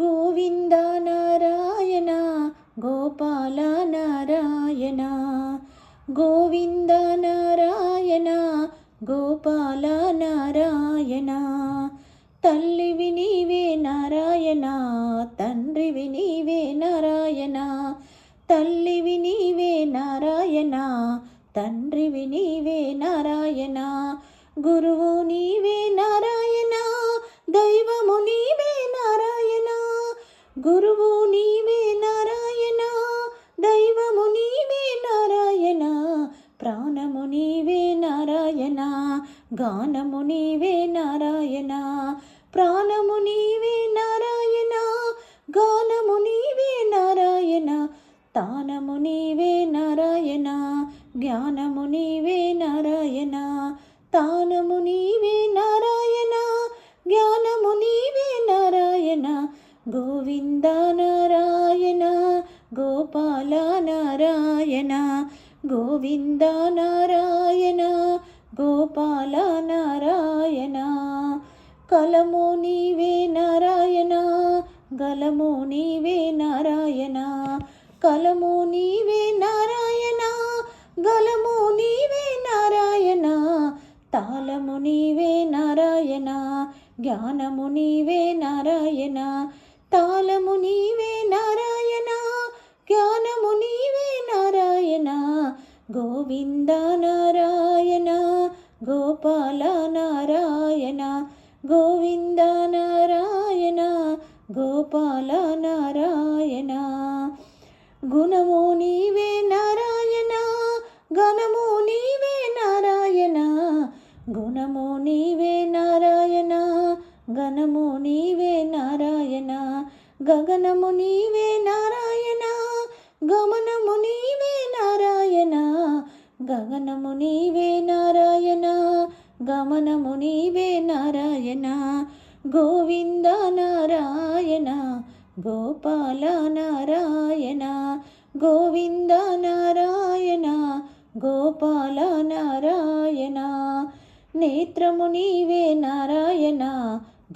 గోవింద నారాయణ గోపాల నారాయణ గోవింద నారాయణ గోపాల నారాయణ తల్లివి నీవే నారాయణ. తండ్రివి నీవే నారాయణ తల్లివి నీవే నారాయణ తండ్రివి నీవే నారాయణ. గురువు నీవే నారాయణ దైవ గురువు నీవే నారాయణ దైవము నీవే నారాయణ ప్రాణము నీవే నారాయణ గానము నీవే నారాయణ ప్రాణము నీవే నారాయణ గానము నీవే నారాయణ తానము నీవే నారాయణ జ్ఞానము నీవే నారాయణ తానము నీవే నారాయణ గోవింద నారాయణ గోపాల నారాయణ. కలము నీవే నారాయణ గలము నీవే నారాయణ. కలము నీవే నారాయణ గలము నీవే నారాయణ. తాళము నీవే నారాయణ జ్ఞానము నీవే నారాయణ. తాళము నీవే నారాయణ జ్ఞానము నీవే గోవింద నారాయణ గోపాల నారాయణ గోవింద నారాయణ గోపాల నారాయణ గుణము నీవే నారాయణ గణము నీవే నారాయణ. గుణము నీవే నారాయణ గణము నీవే నారాయణ. గగనము నీవే నారాయణ గమనము నీవే నారాయణ. గగనము నీవే నారాయణ గమనము నీవే నారాయణ గోవింద నారాయణ గోపాల నారాయణ గోవింద నారాయణ గోపాల నారాయణ. నేత్రము నీవే నారాయణ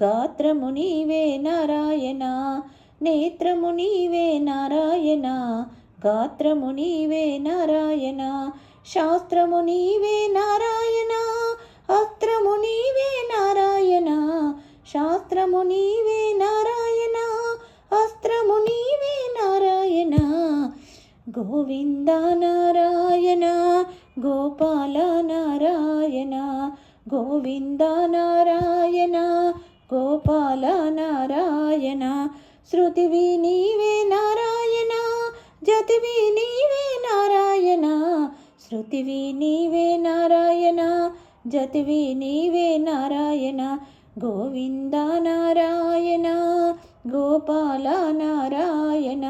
గాత్రము నీవే నారాయణ నేత్రము నీవే నారాయణ గాత్రము నీవే నారాయణ. శాస్త్రము నీవే నారాయణ అస్త్రము నీవే నారాయణ శాస్త్రము నీవే నారాయణ అస్త్రము నీవే నారాయణ. గోవింద నారాయణ గోపాల నారాయణ గోవింద నారాయణ గోపాల నారాయణ. శృతివి నీవే నారాయణ జతివి నీవే శృతివి నీవే నారాయణ జతివి నీవే నారాయణ గోవింద నారాయణ గోపాల నారాయణ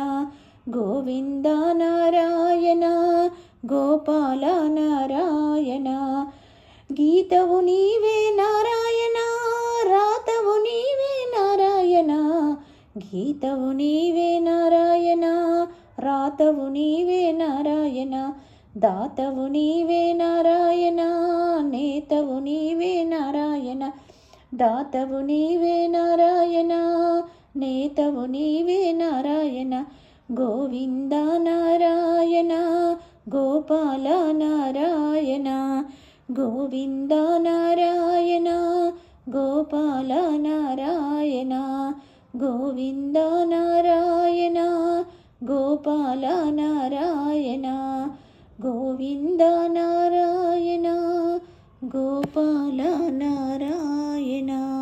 గోవింద నారాయణ గోపాల నారాయణ. గీతవు నీవే నారాయణ రాతవు నీవే నారాయణ గీతవు నీవే నారాయణ రాతవు నీవే నారాయణ. దాతవు నీవే నారాయణ నేతవు నీవే నారాయణ. దాతవు నీవే నారాయణ నేతవు నీవే నారాయణ. గోవింద నారాయణ గోపాల నారాయణ. గోవింద నారాయణ గోపాల నారాయణ. గోవింద నారాయణ గోపాల నారాయణ. గోపాల నారాయణ.